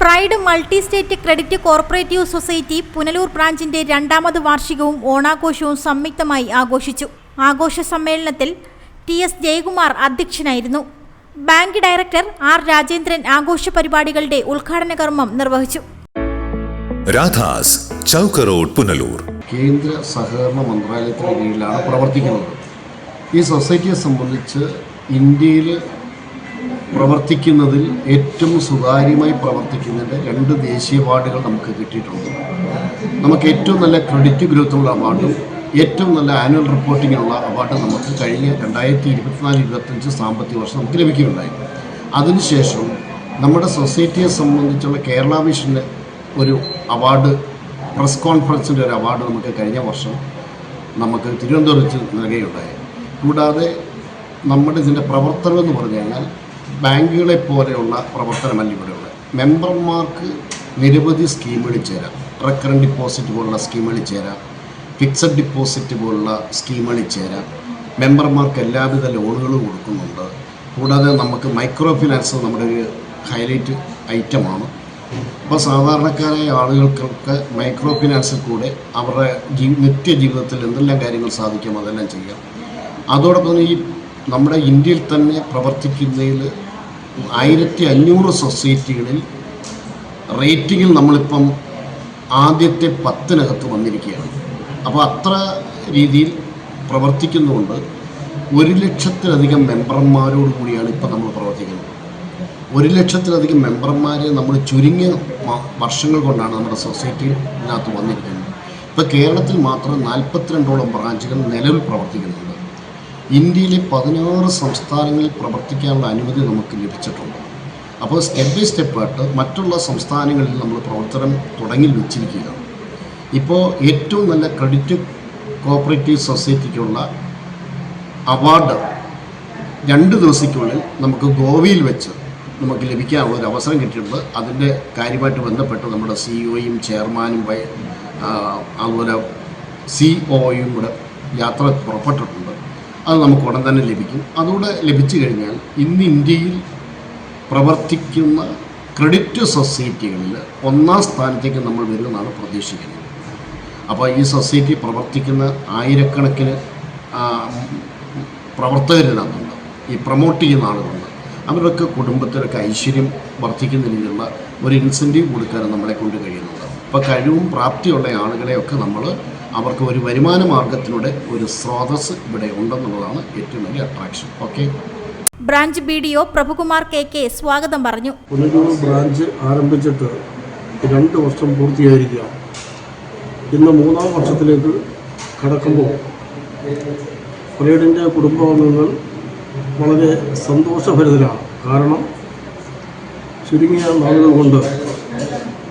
Pride multi state credit corporative society Punalur ബ്രാഞ്ചിന്റെ രണ്ടാമത് വാർഷികവും ഓണാഘോഷവും സംയുക്തമായി ആഘോഷിച്ചു. ആഘോഷ സമ്മേളനത്തിൽ ടി എസ് ജയകുമാർ അധ്യക്ഷനായിരുന്നു. ബാങ്ക് ഡയറക്ടർ ആർ രാജേന്ദ്രൻ ആഘോഷ പരിപാടികളുടെ ഉദ്ഘാടന കർമ്മം നിർവഹിച്ചു. രാധാസ് ചൗക്ക് റോഡ് പുനലൂർ. കേന്ദ്ര സഹകരണ മന്ത്രാലയത്തിന് കീഴിലാണ് പ്രവർത്തിക്കുന്നത്. ഈ സൊസൈറ്റിയെ സംബന്ധിച്ച് ഇന്ത്യയിൽ പ്രവർത്തിക്കുന്നതിൽ ഏറ്റവും സുതാര്യമായി പ്രവർത്തിക്കുന്നതിന്റെ രണ്ട് ദേശീയ അവാർഡുകൾ നമുക്ക് കിട്ടിയിട്ടുണ്ട്. നമുക്ക് ഏറ്റവും നല്ല ക്രെഡിറ്റ് ഗ്രോത്തുള്ള അവാർഡും ഏറ്റവും നല്ല ആനുവൽ റിപ്പോർട്ടിങ്ങിനുള്ള അവാർഡ് നമുക്ക് കഴിഞ്ഞ രണ്ടായിരത്തി ഇരുപത്തിനാല് ഇരുപത്തഞ്ച് സാമ്പത്തിക വർഷം നമുക്ക് ലഭിക്കുകയുണ്ടായി. അതിനുശേഷം നമ്മുടെ സൊസൈറ്റിയെ സംബന്ധിച്ചുള്ള കേരള വിഷന് ഒരു അവാർഡ് പ്രസ് കോൺഫറൻസിന്റെ ഒരു അവാർഡ് നമുക്ക് കഴിഞ്ഞ വർഷം നമുക്ക് തിരുവനന്തപുരത്ത് നൽകുകയുണ്ടായി. കൂടാതെ നമ്മുടെ ഇതിന്റെ പ്രവർത്തനം എന്ന് പറഞ്ഞു കഴിഞ്ഞാൽ ബാങ്കുകളെ പോലെയുള്ള പ്രവർത്തനമല്ല ഇവിടെയുള്ളത്. മെമ്പർമാർക്ക് നിരവധി സ്കീമുകളിൽ ചേരാം. റെക്കറന്റ് ഡിപ്പോസിറ്റ് പോലുള്ള സ്കീമുകളിൽ ചേരാം. ഫിക്സഡ് ഡിപ്പോസിറ്റ് പോലുള്ള സ്കീമുകളിൽ ചേരാം. മെമ്പർമാർക്ക് എല്ലാവിധ ലോണുകളും കൊടുക്കുന്നുണ്ട്. കൂടാതെ നമുക്ക് മൈക്രോ ഫിനാൻസ് നമ്മുടെ ഒരു ഹൈലൈറ്റ് ഐറ്റമാണ്. അപ്പോൾ സാധാരണക്കാരായ ആളുകൾക്കൊക്കെ മൈക്രോ ഫിനാൻസിൽ കൂടെ അവരുടെ ജീ നിത്യജീവിതത്തിൽ എന്തെല്ലാം കാര്യങ്ങൾ സാധിക്കാം അതെല്ലാം ചെയ്യാം. അതോടൊപ്പം ഈ നമ്മുടെ ഇന്ത്യയിൽ തന്നെ പ്രവർത്തിക്കുന്നതിൽ ആയിരത്തി അഞ്ഞൂറ് സൊസൈറ്റികളിൽ റേറ്റിങ്ങിൽ നമ്മളിപ്പം ആദ്യത്തെ പത്തിനകത്ത് വന്നിരിക്കുകയാണ്. അപ്പോൾ അത്ര രീതിയിൽ പ്രവർത്തിക്കുന്നതുകൊണ്ട് ഒരു ലക്ഷത്തിലധികം മെമ്പർമാരോട് കൂടിയാണ് ഇപ്പം നമ്മൾ പ്രവർത്തിക്കുന്നത്. ഒരു ലക്ഷത്തിലധികം മെമ്പർമാരെ നമ്മൾ ചുരുങ്ങിയ വർഷങ്ങൾ കൊണ്ടാണ് നമ്മുടെ സൊസൈറ്റിയിനകത്ത് വന്നിരിക്കുന്നത്. ഇപ്പോൾ കേരളത്തിൽ മാത്രം നാൽപ്പത്തിരണ്ടോളം ബ്രാഞ്ചുകൾ നിലവിൽ പ്രവർത്തിക്കുന്നുണ്ട്. ഇന്ത്യയിലെ പതിനാറ് സംസ്ഥാനങ്ങളിൽ പ്രവർത്തിക്കാനുള്ള അനുമതി നമുക്ക് ലഭിച്ചിട്ടുണ്ട്. അപ്പോൾ സ്റ്റെപ്പ് ബൈ സ്റ്റെപ്പായിട്ട് മറ്റുള്ള സംസ്ഥാനങ്ങളിൽ നമ്മൾ പ്രവർത്തനം തുടങ്ങി വെച്ചിരിക്കുകയാണ്. ഇപ്പോൾ ഏറ്റവും നല്ല ക്രെഡിറ്റ് കോപ്പറേറ്റീവ് സൊസൈറ്റിക്കുള്ള അവാർഡ് രണ്ട് ദിവസത്തിനുള്ളിൽ നമുക്ക് ഗോവയിൽ വെച്ച് നമുക്ക് ലഭിക്കാനുള്ള ഒരു അവസരം കിട്ടിയിട്ടുണ്ട്. അതിന്റെ കാര്യമായിട്ട് ബന്ധപ്പെട്ട് നമ്മുടെ സിഇഒയും ചെയർമാനും വൈ ആ, അതുപോലെ സി ഒയും കൂടെ യാത്ര പുറപ്പെട്ടിട്ടുണ്ട്. അത് നമുക്ക് ഉടൻ തന്നെ ലഭിക്കും. അതുകൂടെ ലഭിച്ചു കഴിഞ്ഞാൽ ഇന്ന് ഇന്ത്യയിൽ പ്രവർത്തിക്കുന്ന ക്രെഡിറ്റ് സൊസൈറ്റികളിൽ ഒന്നാം സ്ഥാനത്തേക്ക് നമ്മൾ വരുമെന്നാണ് പ്രതീക്ഷിക്കുന്നത്. അപ്പോൾ ഈ സൊസൈറ്റി പ്രവർത്തിക്കുന്ന ആയിരക്കണക്കിന് പ്രവർത്തകരിനകത്തുണ്ട് ഈ പ്രൊമോട്ട് ചെയ്യുന്ന ആളുകളുണ്ട്. അവരുടെയൊക്കെ കുടുംബത്തിലൊക്കെ ഐശ്വര്യം വർദ്ധിക്കുന്ന രീതിയിലുള്ള ഒരു ഇൻസെന്റീവ് കൊടുക്കാൻ നമ്മളെ കൊണ്ട് കഴിയുന്നുണ്ട്. അപ്പോൾ കഴിവും പ്രാപ്തിയുള്ള ആളുകളെയൊക്കെ നമ്മൾ അവർക്ക് ഒരു വരുമാന മാർഗത്തിലൂടെ ഒരു സ്രോതസ് ഇവിടെ ഉണ്ടെന്നുള്ളതാണ് ഏറ്റവും വലിയ attraction okay branch B D O Prabhukumar K K സ്വാഗതം പറഞ്ഞു. പുനലൂർ ബ്രാഞ്ച് ആരംഭിച്ചിട്ട് രണ്ട് വർഷം പൂർത്തിയായിരിക്കുക. ഇന്ന് മൂന്നാം വർഷത്തിലേക്ക് കടക്കുമ്പോൾ പരേഡിന്റെ കുടുംബാംഗങ്ങൾ വളരെ സന്തോഷഭരിതരാണ്. കാരണം ചുരുങ്ങിയ നാളുകൾ കൊണ്ട്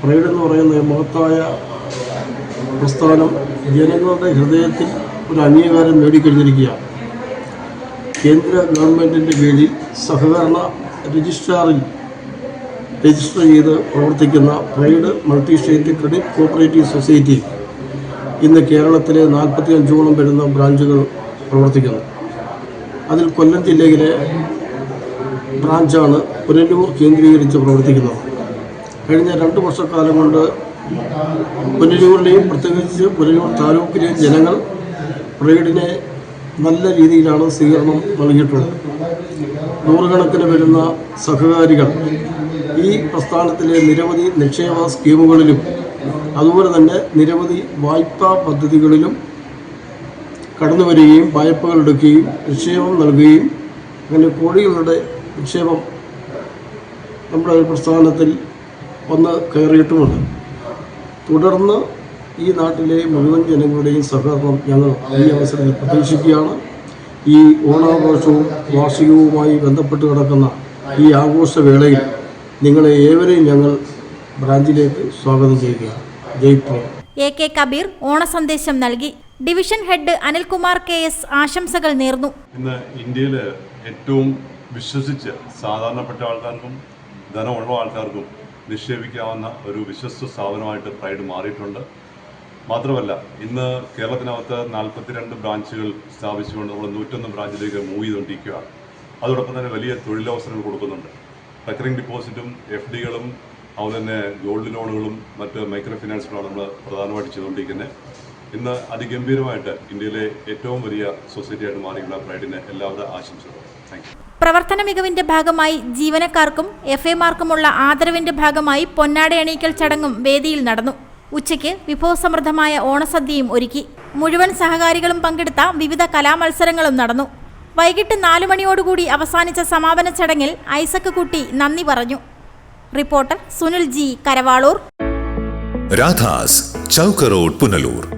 പരേഡ് എന്ന് പറയുന്ന മഹത്തായ പ്രസ്ഥാനം ജനങ്ങളുടെ ഹൃദയത്തിൽ ഒരു അംഗീകാരം നേടിക്കഴിഞ്ഞിരിക്കുകയാണ് കേന്ദ്ര ഗവൺമെന്റിന്റെ കീഴിൽ സഹകരണ രജിസ്ട്രാറിൽ രജിസ്റ്റർ ചെയ്ത് പ്രവർത്തിക്കുന്ന pride multi state credit cooperative society ഇന്ന് കേരളത്തിലെ നാൽപ്പത്തി അഞ്ചോളം വരുന്ന ബ്രാഞ്ചുകൾ പ്രവർത്തിക്കുന്നു. അതിൽ കൊല്ലം ജില്ലയിലെ ബ്രാഞ്ചാണ് പുനലൂർ കേന്ദ്രീകരിച്ച് പ്രവർത്തിക്കുന്നത്. കഴിഞ്ഞ രണ്ട് വർഷക്കാലം കൊണ്ട് പുനലൂരിലെയും പ്രത്യേകിച്ച് പുനലൂർ താലൂക്കിലെയും ജനങ്ങൾ പ്രൈഡിനെ നല്ല രീതിയിലാണ് സ്വീകരണം നൽകിയിട്ടുള്ളത്. നൂറുകണക്കിന് വരുന്ന സഹകാരികൾ ഈ പ്രസ്ഥാനത്തിലെ നിരവധി നിക്ഷേപ സ്കീമുകളിലും അതുപോലെ തന്നെ നിരവധി വായ്പാ പദ്ധതികളിലും കടന്നു വരികയും വായ്പകൾ എടുക്കുകയും നിക്ഷേപം നൽകുകയും അങ്ങനെ കോടികളുടെ നിക്ഷേപം നമ്മുടെ പ്രസ്ഥാനത്തിൽ വന്ന് കയറിയിട്ടുമുണ്ട്. തുടർന്ന് ഈ നാട്ടിലെ മുഴുവൻ ജനങ്ങളുടെയും സഹകരണം ഞങ്ങൾ ഈ അവസരത്തിൽ പ്രതീക്ഷിക്കുകയാണ്. ഈ ഓണാഘോഷവും വാർഷികവുമായി ബന്ധപ്പെട്ട് കിടക്കുന്ന ഈ ആഘോഷവേളയിൽ നിങ്ങളെ ഏവരെയും ഞങ്ങൾ ബ്രാഞ്ചിലേക്ക് സ്വാഗതം ചെയ്യുകയാണ്. ജയ്പൂർ എ കെ കബീർ ഓണസന്ദേശം നൽകി. Division head Anilkumar K S ആശംസകൾ നേർന്നു. ഇന്ന് ഇന്ത്യയിൽ ഏറ്റവും വിശ്വസിച്ച് സാധാരണപ്പെട്ട ആൾക്കാർക്കും ധനമുള്ള ആൾക്കാർക്കും നിക്ഷേപിക്കാവുന്ന ഒരു വിശ്വസ്ത സ്ഥാപനമായിട്ട് പ്രൈഡ് മാറിയിട്ടുണ്ട്. മാത്രമല്ല ഇന്ന് കേരളത്തിനകത്ത് നാൽപ്പത്തിരണ്ട് ബ്രാഞ്ചുകൾ സ്ഥാപിച്ചുകൊണ്ട് നമ്മൾ നൂറ്റൊന്ന് ബ്രാഞ്ചിലേക്ക് മൂവ് ചെയ്തുകൊണ്ടിരിക്കുകയാണ്. അതോടൊപ്പം തന്നെ വലിയ തൊഴിലവസരങ്ങൾ കൊടുക്കുന്നുണ്ട്. റെക്കറിംഗ് ഡിപ്പോസിറ്റും എഫ് ഡികളും അതുപോലെ തന്നെ ഗോൾഡ് ലോണുകളും മറ്റ് മൈക്രോ ഫിനാൻസുകളാണ് നമ്മൾ പ്രധാനമായിട്ട് ചെയ്തുകൊണ്ടിരിക്കുന്നത്. ഇന്ന് അതിഗംഭീരമായിട്ട് ഇന്ത്യയിലെ ഏറ്റവും വലിയ സൊസൈറ്റിയായിട്ട് മാറിയുള്ള പ്രൈഡിന് എല്ലാവിധ ആശംസകളും. താങ്ക് പ്രവർത്തന മികവിന്റെ ഭാഗമായി ജീവനക്കാർക്കും എഫ് എമാർക്കുമുള്ള ആദരവിന്റെ ഭാഗമായി പൊന്നാട എണീക്കൽ ചടങ്ങും വേദിയിൽ നടന്നു. ഉച്ചയ്ക്ക് വിഭവസമൃദ്ധമായ ഓണസദ്യയും ഒരുക്കി. മുഴുവൻ സഹകാരികളും പങ്കെടുത്ത വിവിധ കലാമത്സരങ്ങളും നടന്നു. വൈകിട്ട് നാലു മണിയോടുകൂടി അവസാനിച്ച സമാപന ചടങ്ങിൽ ഐസക് കുട്ടി നന്ദി പറഞ്ഞു. Reporter Sunil G Karavaloor. Radhas Chowk road Punalur.